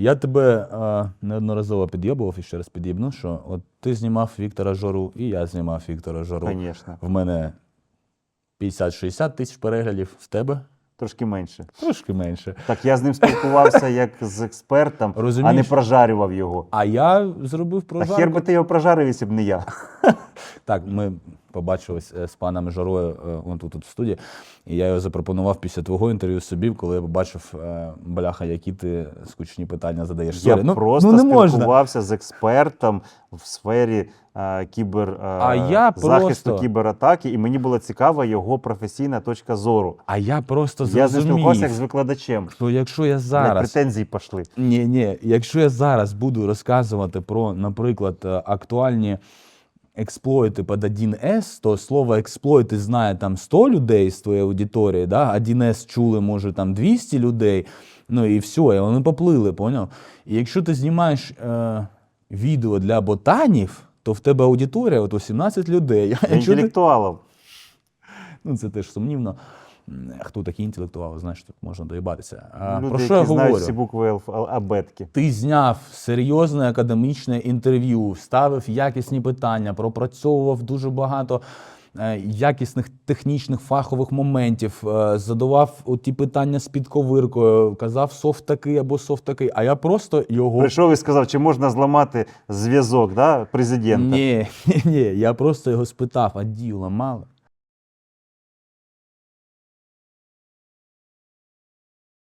Я тебе е, неодноразово під'єбував і ще раз під'єбну, що от ти знімав Віктора Жору, і я знімав Віктора Жору. Звісно. В мене 50-60 тисяч переглядів, в тебе Трошки менше. трошки менше. Так я з ним спілкувався як з експертом, а не прожарював його. А я зробив А прожарку. хер би ти його прожарив, якщо б не я. Так, ми побачились е, з паном Жарою е, он тут, тут в студії, і я його запропонував після твого інтерв'ю собі, коли я побачив, е, бляха, які ти скучні питання задаєш. Я ну, просто ну, не можна. спілкувався з експертом в сфері кібер А я захисту просто- кібератаки, і мені була цікава його професійна точка зору. А я просто Я з спілкувався як з викладачем. що якщо я зараз претензії пішли. Ні, ні, якщо я зараз буду розказувати про, наприклад, актуальні експлойти під 1С, то слово експлойти знає там 100 людей з твоєї аудиторії, да? 1С чули, може, там 200 людей, ну і все, і вони поплили, поняв? І якщо ти знімаєш е, відео для ботанів, то в тебе аудиторія от 18 людей. Інтелектуалів. Ну, це теж сумнівно. Хто такі інтелектуали, знаєш, тут можна доїбатися. А, Люди, про що які я знають говорю? всі букви алф- абетки. Ти зняв серйозне академічне інтерв'ю, ставив якісні питання, пропрацьовував дуже багато е, якісних технічних фахових моментів, е, задавав ті питання з підковиркою, казав софт такий або софт такий. А я просто його Прийшов і сказав, чи можна зламати зв'язок да, президента. ні, ні, ні, я просто його спитав, а діла мало.